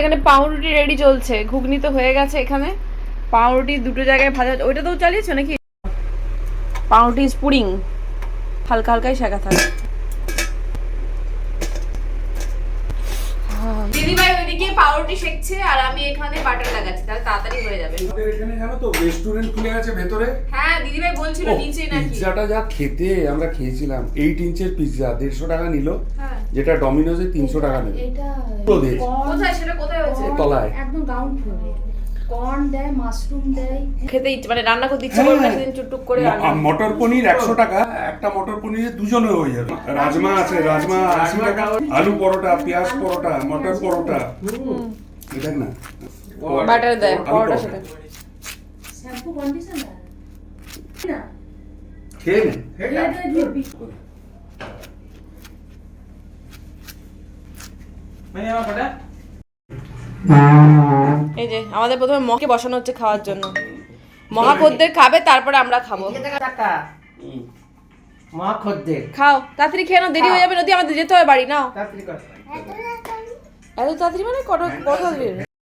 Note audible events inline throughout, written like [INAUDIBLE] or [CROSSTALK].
এখানে পাউরুটি রেডি চলছে, ঘুগনি তো হয়ে গেছে এখানে। পাউরুটি দুটো জায়গায় ভাজা ওইটা তো চালিয়েছো নাকি? পাউরুটি স্পুরিং, হালকা হালকাই শেখা থাকে দিদিভাই ওইদিকে পাউরুটি শেখছে আর আমি এখানে বাটার লাগাচ্ছি তাহলে তাড়াতাড়ি হয়ে যাবে। আমাদের এখানে জানো তো রেস্টুরেন্ট খুলে আছে ভেতরে। হ্যাঁ দিদিভাই বলছিল নিচে নাকি। পিৎজাটা যা খেতে আমরা খেয়েছিলাম এইট ইঞ্চের পিৎজা দেড়শো টাকা নিল হ্যাঁ। যেটা ডমিনোজে তিনশো টাকা নেবে। এটা কোথায়? সেটা কোথায় হয়েছে? তলায়। একদম গ্রাউন্ড ফ্লোরে কর্ন দেয় মাশরুম দেয়। খেতে ইচ্ছে মানে রান্না করতে ইচ্ছে করবে না সেদিন চুটুক করে মটর পনির একশো টাকা একটা মটর পনিরে দুজনে হয়ে যাবে। রাজমা আছে রাজমা আশি টাকা আলু পরোটা পেঁয়াজ পরোটা মটর পরোটা। দেখ না? বাটার দেয় পরোটার পরোটা। সাথে শ্যাম্পু কন্ডিশনার না? খেয়ে নে। এটা ধুবি এই যে আমাদের প্রথমে মকে বসানো হচ্ছে খাওয়ার জন্য। মহাখদ্দের খাবে তারপরে আমরা খাব। টাকা মা খাও তাড়াতাড়ি খেয়ে নাও দেরি হয়ে যাবে নদী আমাদের যেতে হবে বাড়ি নাও। এত তাড়াতাড়ি মানে কত কত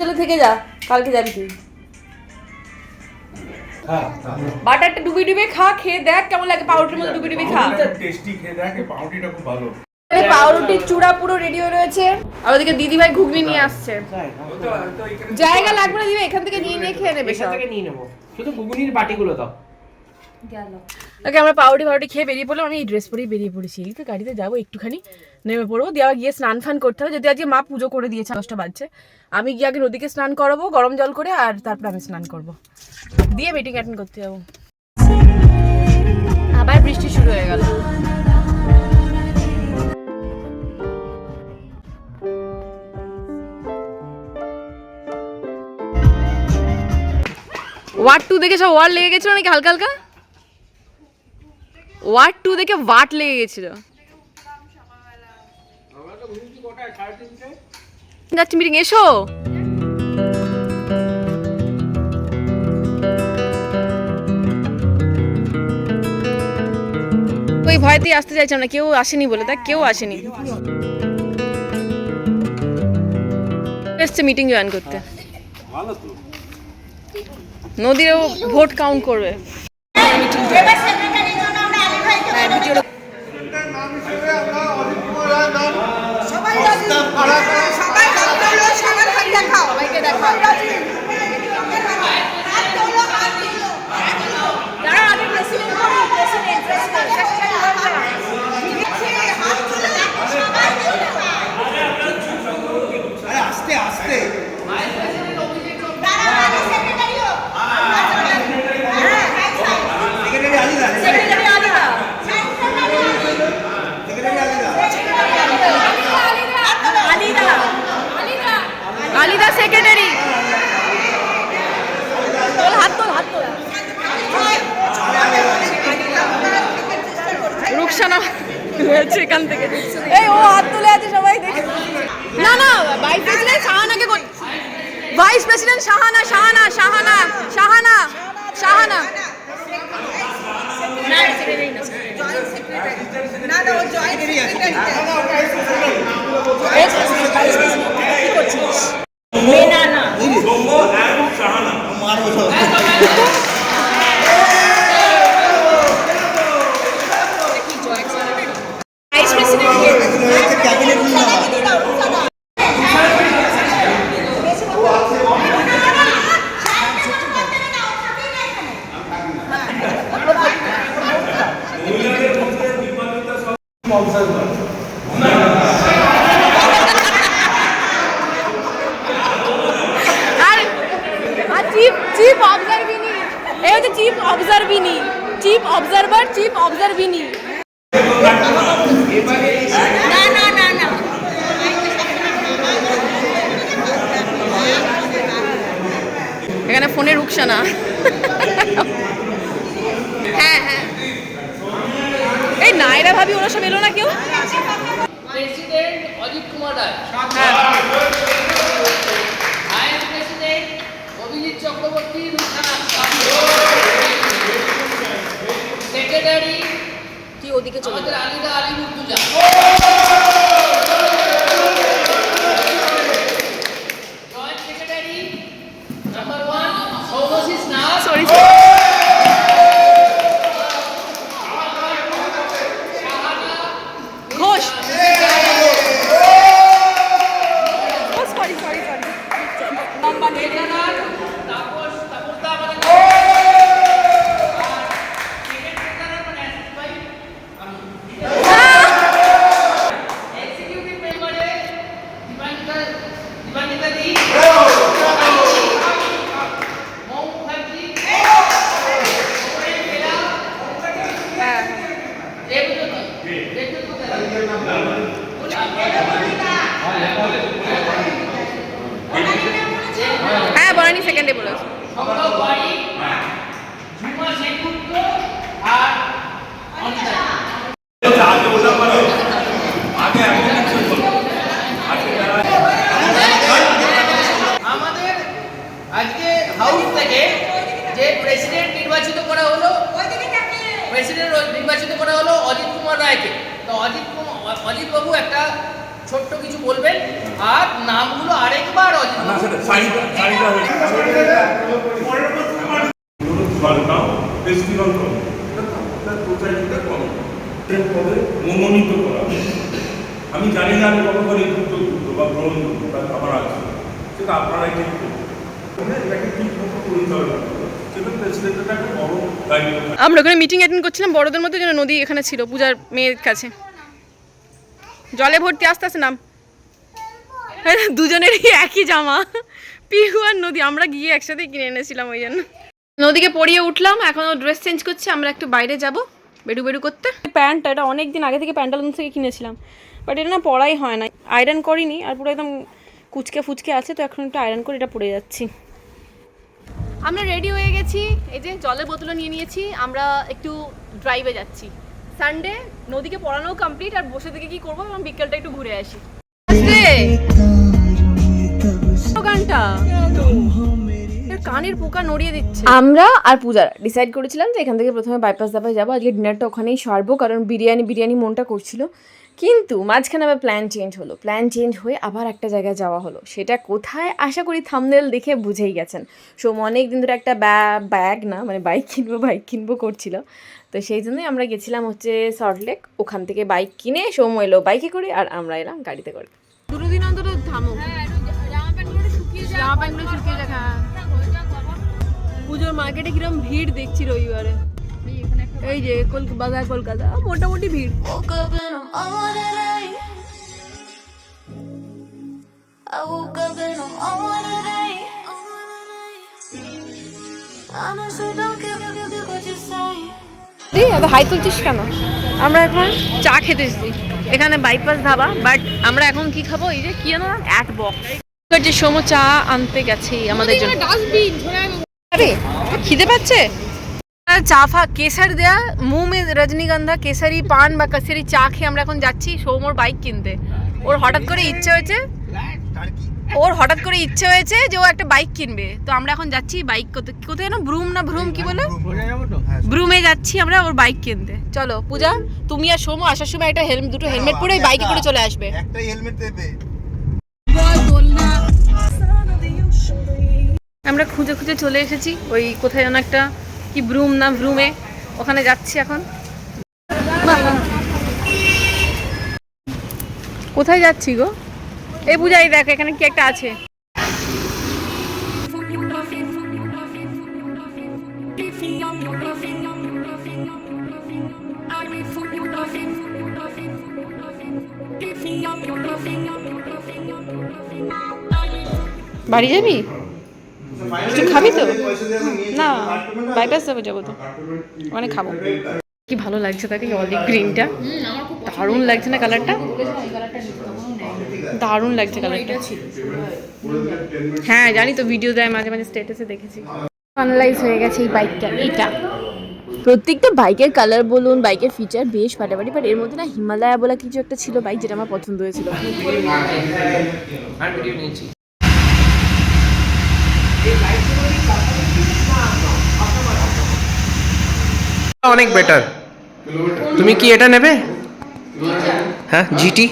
চলে থেকে যা কালকে যাবি তুই। বাটারটা ডুবি ডুবি খা খেয়ে দেখ কেমন লাগে পাউরুটির মধ্যে ডুবি ডুবি খা টেস্টি খেয়ে দেখ পাউরুটিটা খুব ভালো। পাউরুটির চূড়া পুরো রেডি হয়ে রয়েছে। আর ওদিকে দিদি ভাই ঘুগনি নিয়ে আসছে। জায়গা লাগবে না দিদি এখান থেকে নিয়ে নিয়ে খেয়ে নেবে এখান থেকে নিয়ে নেব। শুধু ঘুগনির বাটিগুলো দাও। গেল। ওকে আমরা পাউরুটি ফাউরুটি খেয়ে বেরিয়ে পড়লাম। আমি এই ড্রেস পরেই বেরিয়ে পড়েছি। এই তো গাড়িতে যাব একটুখানি নেমে পড়ব। দিয়ে আবার গিয়ে স্নান ফান করতে হবে। যদি আজকে মা পুজো করে দিয়েছে দশটা বাজছে। আমি গিয়ে আগে নদীকে স্নান করাবো গরম জল করে আর তারপর আমি স্নান করব। দিয়ে মিটিং অ্যাটেন্ড করতে যাব। আবার বৃষ্টি শুরু হয়ে গেল। ওয়ার্ড টু দেখে সব ওয়ার্ড লেগে গেছিল নাকি হালকা হালকা? ওয়ার্ড টু দেখে ওয়াট লেগে গেছিল? যাচ্ছি মিটিং এসো। ওই ভয়তেই আসতে চাইছিলাম না, কেউ আসেনি বলে তা কেউ আসেনি। এসছে মিটিং জয়েন করতে। ভালো তো। নদীরও ভোট কাউন্ট করবে আস্তে আস্তে সেক্রেটারি আলিদা সেক্রেটারি আলিদা আলিদা সেক্রেটারি তোল হাত তোল হাত তোল রুকসানা রয়েছে এখান থেকে এই ও হাত তুলে আছে সবাই দেখে না না vice president শাহানাকে vice president Shahana Shahana Shahana Shahana Shahana vice president cabinet নিয়ে নেওয়া আর আর চিফ চিফ অবজারভিনি এই হচ্ছে চিফ অবজারভিনি চিফ অবজারভার চিফ অবজারভিনি না না না না এখানে ফোনে রুকসানা হ্যাঁ হ্যাঁ। এই নাইরা ভাবি ওরা সব এলো না কেউ? প্রেসিডেন্ট অজিত কুমার রায়। হ্যাঁ। প্রেসিডেন্ট অভিজিৎ চক্রবর্তী সেক্রেটারি তুই ওদিকে চলে আলিদা Murtuza sorry sorry sorry Tapas তাপসদা আমাদের এক্সিকিউটিভ মেম্বারে দিবানিতা দিবানিতা দি মৌ মুখার্জি বেলা হ্যাঁ দেবজ্যোতি দেবজ্যোতি হ্যাঁ বরানি সেকেন্ডে বলেছে সম্ভব বাড়ি ঝুমা সেনগুপ্ত আর অনিতা আমাদের আজকে হাউস থেকে যে প্রেসিডেন্ট নির্বাচিত করা হলো প্রেসিডেন্ট নির্বাচিত করা হলো রায়কে তো অজিত কুমার অজিত বাবু একটা ছোট্ট কিছু বলবেন আর নামগুলো আরেকবার অজিত মনোনীত করা আমি জানি না আমি কতবার এই যুক্ত যুক্ত বা ভ্রমণ যুক্ত বা খাবার আছে। সেটা আপনারাই ঠিক করবেন এটাকে ঠিক মতো পরিচালনা করবেন আমরা ওখানে মিটিং অ্যাটেন্ড করছিলাম, বড়দের মধ্যে যেন নদী এখানে ছিল, পূজার মেয়ের কাছে। জলে ভর্তি আস্তে আস্তে নাম। দুজনেরই একই জামা। পিহু আর নদী, আমরা গিয়ে একসাথে কিনে এনেছিলাম ওই জন্য। নদীকে পরিয়ে উঠলাম এখন ড্রেস চেঞ্জ করছি, আমরা একটু বাইরে যাব বেডু বেডু করতে। প্যান্টটা এটা অনেক দিন আগে থেকে প্যান্টালুন থেকে কিনেছিলাম বাট এটা না পরাই হয় না আয়রন করিনি, আর পুরো একদম কুচকে ফুচকে আছে, তো এখন একটু আয়রন করে এটা পরে যাচ্ছি। আমরা রেডি হয়ে গেছি। এই যে জলের বোতলও নিয়ে নিয়েছি। আমরা একটু ড্রাইভে যাচ্ছি। সানডে নদীকে পড়ানো কমপ্লিট আর বসে থেকে কি করব? এবং বিকেলটা একটু ঘুরে আসি। গানটা? কানের পোকা নড়িয়ে দিচ্ছে। আমরা আর পূজা ডিসাইড করেছিলাম যে এখান থেকে প্রথমে বাইপাস দাবায় যাব। আজকে ডিনারটা ওখানেই সারবো কারণ বিরিয়ানি বিরিয়ানি মনটা করছিল। কিন্তু মাঝখানে আবার প্ল্যান চেঞ্জ হলো। প্ল্যান চেঞ্জ হয়ে আবার একটা জায়গায় যাওয়া হলো। সেটা কোথায়? আশা করি থামনেল দেখে বুঝেই গেছেন। সোম অনেক দিন ধরে একটা ব্যাগ না মানে বাইক কিনবো বাইক কিনবো করছিল। তো সেই জন্যই আমরা গেছিলাম হচ্ছে সল্টলেক ওখান থেকে বাইক কিনে সোম এলো বাইকে করে আর আমরা এলাম গাড়িতে করে। দুটো দিন অন্তত থামো শুকিয়ে যাক। হ্যাঁ। পুজোর মার্কেটে কিরম ভিড় দেখছি রবিবারে। এই যে কলকাতা বাজার কলকাতা। মোটামুটি ভিড়। হাই তুলছিস কেন? আমরা এখন চা খেতে এসেছি। এখানে বাইপাস ধাবা বাট আমরা এখন কি খাব? এই যে কি জানো অ্যাট বক্স যে সোম চা আনতে গেছে আমাদের জন্য। খিদে পাচ্ছে? চা ফা কেসার দেয়া মুহ মে রজনীগন্ধা কেসারি পান বা কাসারি চা খেয়ে আমরা এখন যাচ্ছি সৌমর বাইক কিনতে। ওর হঠাৎ করে ইচ্ছে হয়েছে ওর হঠাৎ করে ইচ্ছে হয়েছে যে ও একটা বাইক কিনবে। তো আমরা এখন যাচ্ছি বাইক কোথায় কোথায় যেন ব্রুম না ভ্রুম কি বলে? ব্রুমে যাচ্ছি আমরা ওর বাইক কিনতে। চলো পূজা তুমি আর সোমু আসার সময় একটা হেলমেট দুটো হেলমেট পরে বাইকে করে চলে আসবে। একটাই হেলমেট দেবে। আমরা খুঁজে খুঁজে চলে এসেছি ওই কোথায় যেন একটা কি ব্রুম না ব্রুমে? ওখানে যাচ্ছি এখন। কোথায় যাচ্ছি গো? এই পূজাই দেখ, এখানে কি একটা আছে। বাড়ি যাবি? কিছু খাবি তো? না বাইপাস যাব যাব তো। অনেক খাব। কি ভালো লাগছে তাকে অলিভ গ্রিনটা দারুণ লাগছে না কালারটা দারুণ লাগছে কালারটা হ্যাঁ জানি তো ভিডিও দেয় মাঝে মাঝে স্ট্যাটাসে দেখেছি। ফাইনালাইজ হয়ে গেছে এই বাইকটা এটা প্রত্যেকটা বাইকের কালার বলুন বাইকের ফিচার বেশ ফাটাফাটি বাট এর মধ্যে না হিমালয়া বলা কিছু একটা ছিল বাইক যেটা আমার পছন্দ হয়েছিল আর ভিডিও নিয়েছি অনেক বেটার তুমি কি এটা নেবে? হ্যাঁ জিটি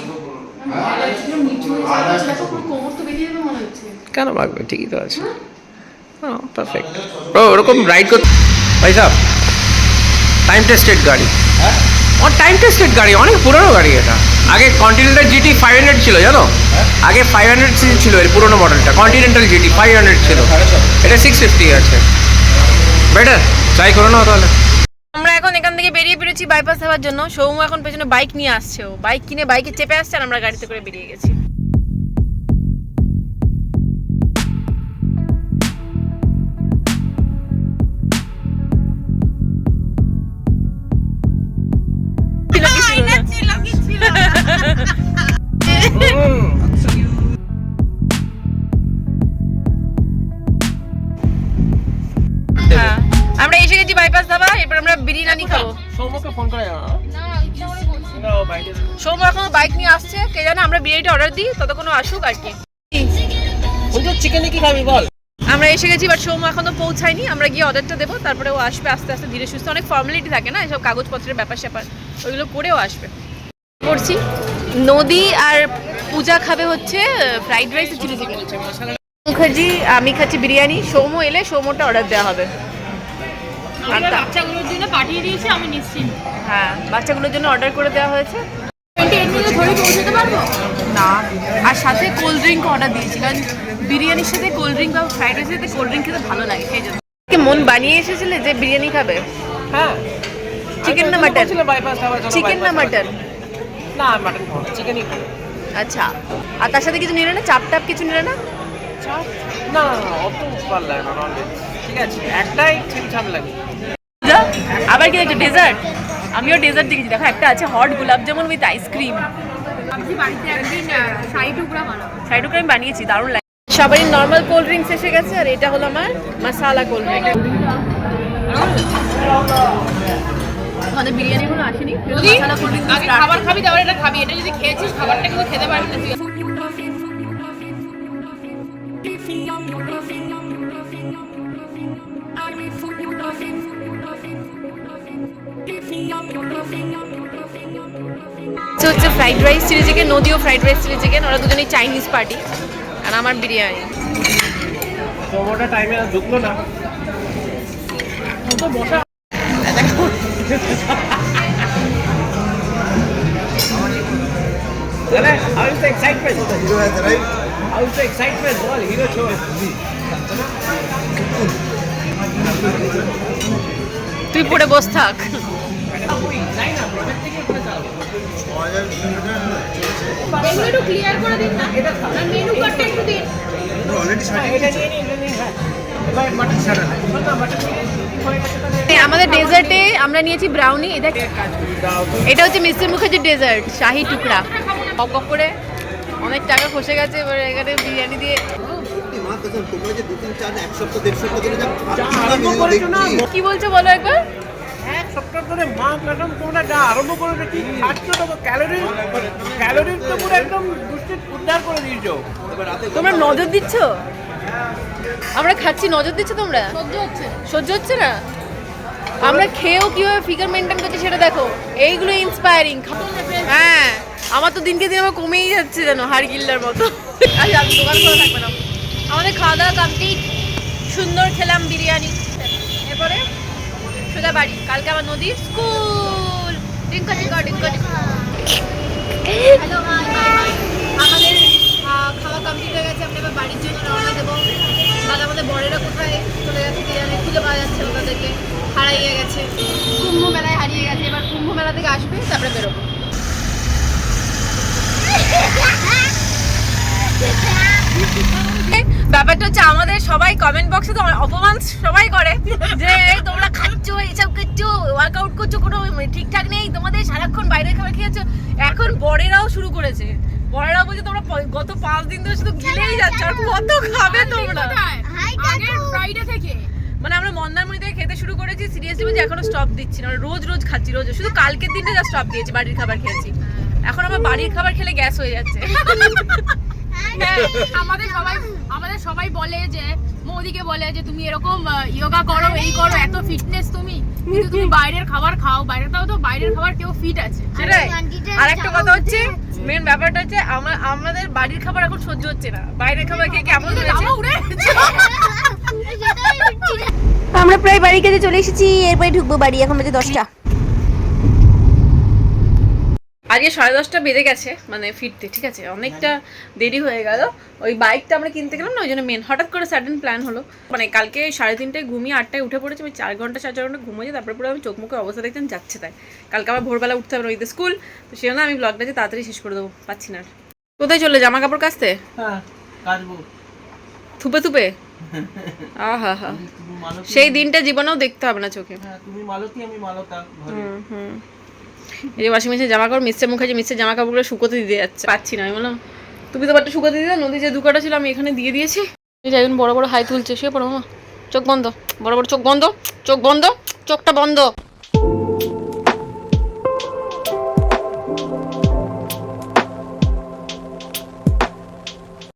কেন মাগবে ঠিকই তো আছে। পারফেক্ট ও ওরকম রাইড করতে ভাই সাহেব টাইম টেস্টেড গাড়ি। ওর টাইম টেস্টেড গাড়ি, অনেক পুরনো গাড়ি এটা। আগে কন্টিনেন্টাল জিটি ফাইভ হান্ড্রেড ছিল, জানো? আগে ফাইভ হান্ড্রেড ছিল এর পুরনো মডেলটা কন্টিনেন্টাল জিটি ফাইভ হান্ড্রেড ছিল। এটা সিক্স ফিফটি আছে। বেটার ট্রাই করো না তাহলে। আমরা এখন এখান থেকে বেরিয়ে বেরোচ্ছি বাইপাস হওয়ার জন্য। সৌম্য এখন পেছনে বাইক নিয়ে আসছে বাইক কিনে বাইকে চেপে আসছে আর আমরা গাড়িতে করে বেরিয়ে গেছি। অর্ডার দিই ততক্ষণ আসুক আর কি। চিকেনে কি খাবি বল? আমরা এসে গেছি বাট সৌম্য এখনও পৌঁছায়নি। আমরা গিয়ে অর্ডারটা দেবো তারপরে ও আসবে আস্তে আস্তে ধীরে সুস্থ। অনেক ফর্মালিটি থাকে না এসব কাগজপত্রের ব্যাপার স্যাপার ওইগুলো করেও আসবে। করছি। নদী আর পূজা খাবে হচ্ছে fried rice chilli chicken Mukherjee আমি খাচ্ছি বিরিয়ানি। সৌম্য এলে সৌম্যটা অর্ডার দেওয়া হবে। বাচ্চাগুলোর জন্য পাঠিয়ে দিয়েছি আমি নিশ্চিন্ত হ্যাঁ বাচ্চাগুলোর জন্য অর্ডার করে দেওয়া হয়েছে। না। আর সাথে কোল্ড ড্রিঙ্ক অর্ডার দিয়েছি কারণ বিরিয়ানির সাথে কোল্ড ড্রিঙ্ক বা ফ্রাইড রাইসের সাথে কোল্ড ড্রিঙ্ক খেতে ভালো লাগে সেই জন্য। মন বানিয়ে এসেছিলে যে বিরিয়ানি খাবে? হ্যাঁ। চিকেন না মাটন চিকেন না মাটন না মাটন চিকেনই আচ্ছা। আর তার সাথে কিছু নিলে না? চাপ টাপ কিছু নিলে না? না না অত ভালো লাগে না ঠিক আছে একটাই ঠিকঠাক লাগে। আবার কি দেখছ? ডেজার্ট আমিও ডেজার্ট দেখেছি দেখো একটা আছে হট গোলাপ যেমন উইথ আইসক্রিম শাড়ি টুকরা আমি বানিয়েছি দারুণ লাগে। সবারই নর্মাল কোল্ড ড্রিঙ্কস এসে গেছে আর এটা হলো আমার মাসালা কোল্ড ড্রিঙ্ক আমাদের বিরিয়ানি এখনও আসেনি খাবার খাবি তাহলে এটা খাবি। এটা যদি খেয়েছিস খাবারটা কিন্তু খেতে পারবি না। ফ্রাইড রাইস চিলি চিকেন নদীও ফ্রাইড রাইস চিলি চিকেন ওরা দুজনেই চাইনিজ পার্টি আর আমার বিরিয়ানি। টাইমে ঢুকলো না। তুই পড়ে বস থাক। এগুলো একটু ক্লিয়ার করে দিন না। আর মেনু কার্ডটা একটু দিন। এটা নিয়ে নিন এটা নিন হ্যাঁ মাটন আমাদের ডেজার্টে আমরা নিয়েছি ব্রাউনি এটা এটা হচ্ছে মিস্টার মুখার্জির ডেজার্ট শাহি টুকরা। অক করে অনেক টাকা খসে গেছে এবার এখানে বিরিয়ানি দিয়ে। কি বলছো বলো একবার? এক সপ্তাহ ধরে মা ম্যাডাম তোমরা যা আরম্ভ করে কি খাচ্ছ তো ক্যালোরি ক্যালোরির তো পুরো একদম দুষ্টি উদ্ধার করে দিয়েছ। তোমরা নজর দিচ্ছ? আমরা খাচ্ছি নজর দিচ্ছ তোমরা? সহ্য হচ্ছে না। সহ্য হচ্ছে না? আমরা খেয়েও কীভাবে ফিগার মেনটেন করছি সেটা দেখো। এইগুলো ইন্সপায়ারিং হ্যাঁ আমার তো দিনকে দিন আমার কমেই যাচ্ছে যেন হাড়গিল্লার মতো। আচ্ছা আমি দোকান খোলা থাকবে না। আমাদের খাওয়া দাওয়া কমপ্লিট সুন্দর খেলাম বিরিয়ানি। এরপরে? সোজা বাড়ি, কালকে আমার নদী স্কুল। ডিঙ্কা ডিঙ্কা ডিঙ্কা হ্যালো আমাদের খাওয়া কমপ্লিট হয়ে গেছে, আমরা এবার বাড়ির জন্য রওনা দেবো। দাদা আমাদের বড়েরা কোথায়? চলে গেছে কি জানে খুঁজে পাওয়া যাচ্ছে না তাদেরকে হারিয়ে গেছে। কুম্ভ মেলায় হারিয়ে গেছে। এবার কুম্ভ মেলা থেকে আসবে, তারপরে বেরোবো। [LAUGHS] ব্যাপারটা হচ্ছে আমাদের সবাই কমেন্ট বক্সে তো অপমান সবাই করে যে তোমরা খাচ্ছ এসব করছ ওয়ার্কআউট করছ কোনো ঠিকঠাক নেই তোমাদের সারাক্ষণ বাইরের খাবার খেয়েছো। এখন বড়েরাও শুরু করেছে। বড়েরাও বলছে তোমরা গত পাঁচ দিন ধরে শুধু গিলেই যাচ্ছ আর কত খাবে তোমরা? ফ্রাইডে থেকে। মানে আমরা মন্দারমণি থেকে খেতে শুরু করেছি সিরিয়াসলি বলছি এখনও স্টপ দিচ্ছি না। রোজ রোজ খাচ্ছি রোজ শুধু কালকের দিনটা যা স্টপ দিয়েছি বাড়ির খাবার খেয়েছি। এখন আমার বাড়ির খাবার খেলে গ্যাস হয়ে যাচ্ছে। হ্যাঁ, [LAUGHS] আমাদের সবাই আমাদের সবাই বলে যে মোদিকে বলে যে তুমি এরকম যোগা করো এই করো এত ফিটনেস তুমি। কিন্তু তুমি বাইরের খাবার খাও বাইরের তাও তো বাইরের খাবার কেউ ফিট আছে। সেটাই। আর একটা কথা হচ্ছে মেন ব্যাপারটা হচ্ছে আমাদের বাড়ির খাবার এখন সহ্য হচ্ছে না। বাইরের খাবার খেয়ে কেমন। [LAUGHS] আমরা প্রায় বাড়ির কাছে চলে এসেছি এরপরে ঢুকবো বাড়ি এখন বাজে দশটা। আজকে সাড়ে দশটা বেজে গেছে মানে ফিরতে ঠিক আছে? অনেকটা দেরি হয়ে গেল। ওই বাইকটা আমরা কিনতে গেলাম না ওই জন্য মেন হঠাৎ করে সাডেন প্ল্যান হলো। মানে কালকে সাড়ে তিনটায় ঘুমিয়ে আটটায় উঠে পড়েছি আমি চার ঘণ্টা সাড়ে চার ঘণ্টা ঘুমিয়েছি তারপরে পুরো আমি চোখ মুখে অবস্থা দেখতাম যাচ্ছে তাই। কালকে আবার ভোরবেলা উঠতে হবে ওই স্কুল তো সেই জন্য আমি ব্লগটা যে তাড়াতাড়ি শেষ করে দেবো পাচ্ছি না কোথায় চলে জামা কাপড় কাচতে? হ্যাঁ থুপে থুপে? [LAUGHS] আহা হা সেই দিনটা জীবনেও দেখতে হবে না চোখে। হ্যাঁ তুমি মালতী আমি মালতা হুম হুম। এই যে ওয়াশিং মেশিনে জামা কাপড় মিস্টার মুখার্জি মিস্টার জামা কাপড়গুলো শুকোতে দিয়ে যাচ্ছে। পাচ্ছি না, আমি বললাম, তুমি তো বারটা শুকোতে দিতে নদী যে দুকাটা ছিল আমি এখানে দিয়ে দিয়েছি। যে একজন বড় বড় হাই তুলছে সে পড়ো, মামা। চোখ বন্ধ, বড় বড় চোখ বন্ধ চোখ বন্ধ, চোখটা বন্ধ।